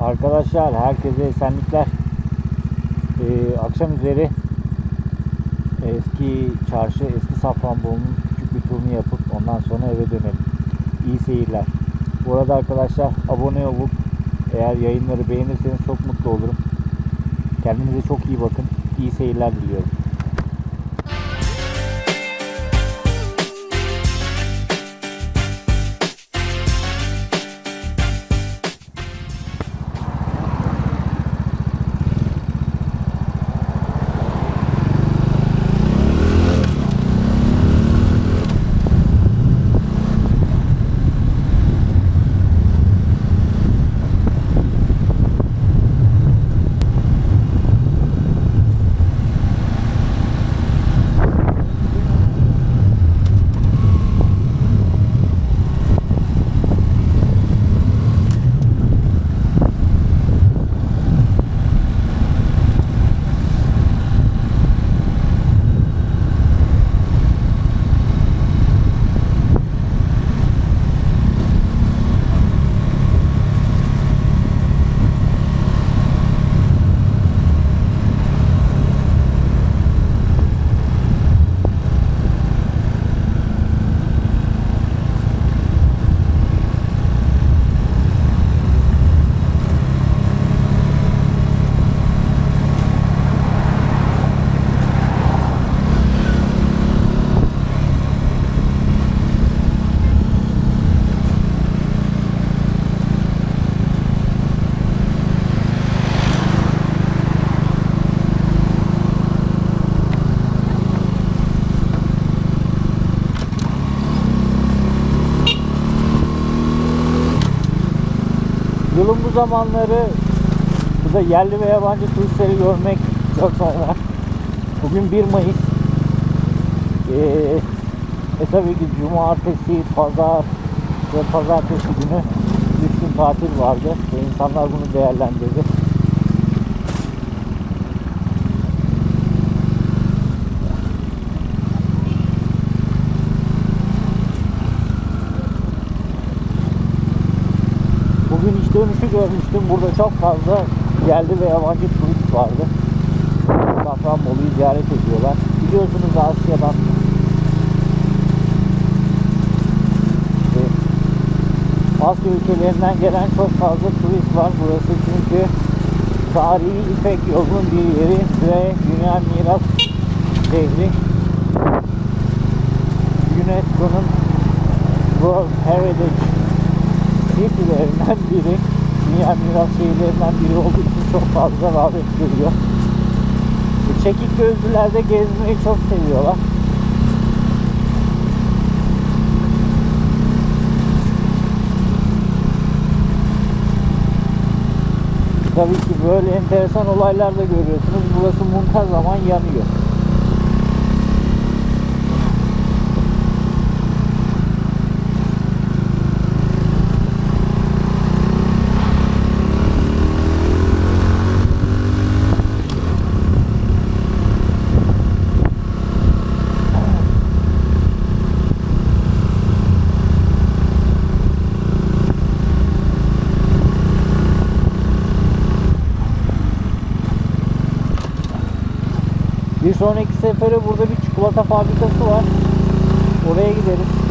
Arkadaşlar herkese esenlikler. Ee, akşam üzeri eski çarşı, eski Safranbolu'nun küçük bir turunu yapıp ondan sonra eve dönelim. İyi seyirler. Bu arada arkadaşlar abone olup eğer yayınları beğenirseniz çok mutlu olurum. Kendinize çok iyi bakın. İyi seyirler diliyorum. Yılın bu zamanları burada yerli ve yabancı turistleri görmek çok normal. Bugün 1 Mayıs. Ee, e tabii ki cumartesi, pazar ve pazartesi günü 3 gün tatil vardı ve insanlar bunu değerlendirdi. Bugün iş dönüşü görmüştüm. Burada çok fazla yerli ve yabancı turist vardı. Safranbolu'yu ziyaret ediyorlar. Biliyorsunuz Asya'dan e, Asya ülkelerinden gelen çok fazla turist var burası çünkü tarihi İpek yolunun bir yeri ve Dünya Miras Şehri UNESCO'nun World Heritage City'lerinden biri Dünya Miras Şehirlerinden biri olduğu için çok fazla rağbet görüyor. Çekik gözlülerde gezmeyi çok seviyorlar. Tabii ki böyle enteresan olaylar da görüyorsunuz. Burası muntazaman yanıyor. Bir sonraki sefere burada bir çikolata fabrikası var. Oraya gideriz.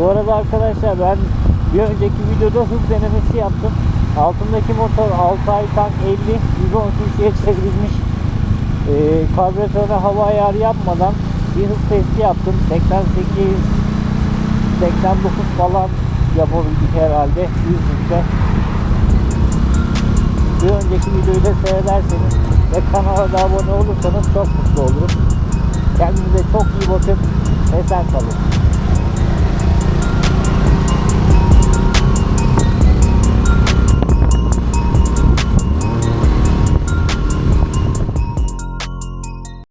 Bu arada arkadaşlar ben bir önceki videoda hız denemesi yaptım. Altındaki motor 6 ay tank 50 110 cc'ye çevrilmiş. Ee, karbüratörüne hava ayarı yapmadan bir hız testi yaptım. 88 89 falan yapabildik herhalde 100 litre. Bir önceki videoyu da seyrederseniz ve kanala da abone olursanız çok mutlu olurum. Kendinize çok iyi bakın. Esen kalın.